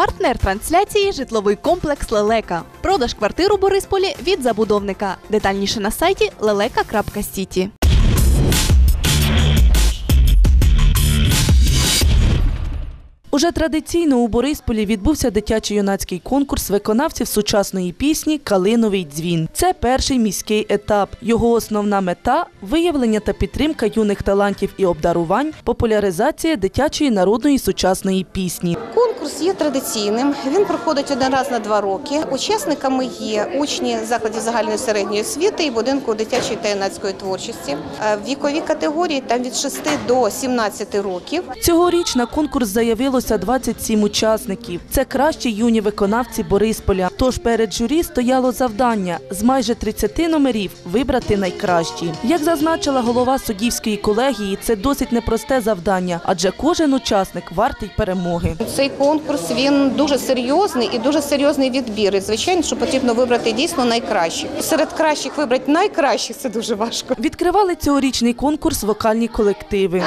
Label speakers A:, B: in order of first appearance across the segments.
A: Партнер трансляції житловий комплекс Лелека. Продаж квартир у Борисполі від забудовника. Детальніше на сайті leleka.city.
B: Уже традиційно у Борисполі відбувся дитячо-юнацький конкурс виконавців сучасної пісні Калиновий дзвін. Це перший міський етап. Його основна мета виявлення та підтримка юних талантів і обдарувань, популяризація дитячої народної сучасної пісні.
C: Конкурс є традиційним. Він проходить один раз на два роки. Учасниками є учні закладів загальної середньої освіти і будинку дитячої та юнацької творчості. Е, Вікові категорії там від 6 до 17 років.
B: Цьогоріч на конкурс заявилося 27 учасників. Це кращі юні виконавці Борисполя. Тож перед журі стояло завдання з майже 30 номерів вибрати найкращі. Як зазначила голова суддівської колегії, це досить непросте завдання, адже кожен учасник вартий перемоги.
C: Цей конкурс він дуже серйозний і дуже серйозний відбір. І, звичайно, що потрібно вибрати дійсно найкращих. Серед кращих вибрати найкращих це дуже важко.
B: Відкривали цьогорічний конкурс вокальні колективи.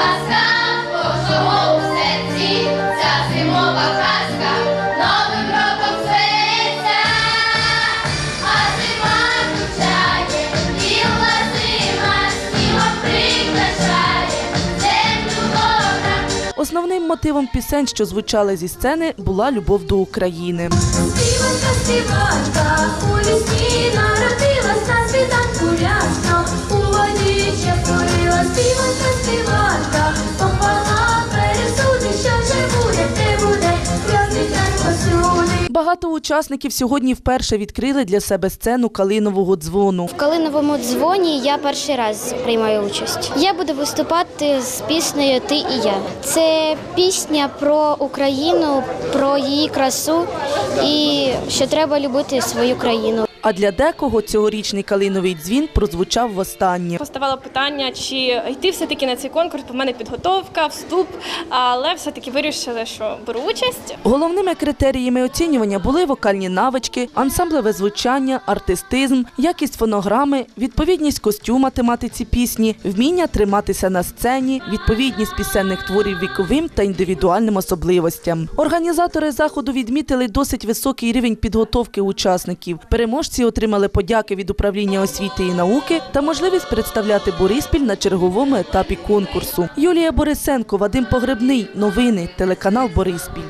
B: Основним мотивом пісень, що звучали зі сцени, була любов до України.
D: Співанка, співанка, у лісі народилась на світанку рясно, у водиче порила. Співанка, співанка,
B: Багато учасників сьогодні вперше відкрили для себе сцену калинового дзвону.
E: В Калиновому дзвоні я перший раз приймаю участь. Я буду виступати з піснею Ти і я. Це пісня про Україну, про її красу і що треба любити свою країну.
B: А для декого цьогорічний калиновий дзвін прозвучав востаннє.
F: Поставало питання, чи йти все-таки на цей конкурс, бо в мене підготовка, вступ, але все-таки вирішили, що беру участь.
B: Головними критеріями оцінювання були вокальні навички, ансамблеве звучання, артистизм, якість фонограми, відповідність костюма тематиці пісні, вміння триматися на сцені, відповідність пісенних творів віковим та індивідуальним особливостям. Організатори заходу відмітили досить високий рівень підготовки учасників. Переможці отримали подяки від управління освіти і науки та можливість представляти Бориспіль на черговому етапі конкурсу. Юлія Борисенко, Вадим Погребний. Новини. Телеканал Бориспіль.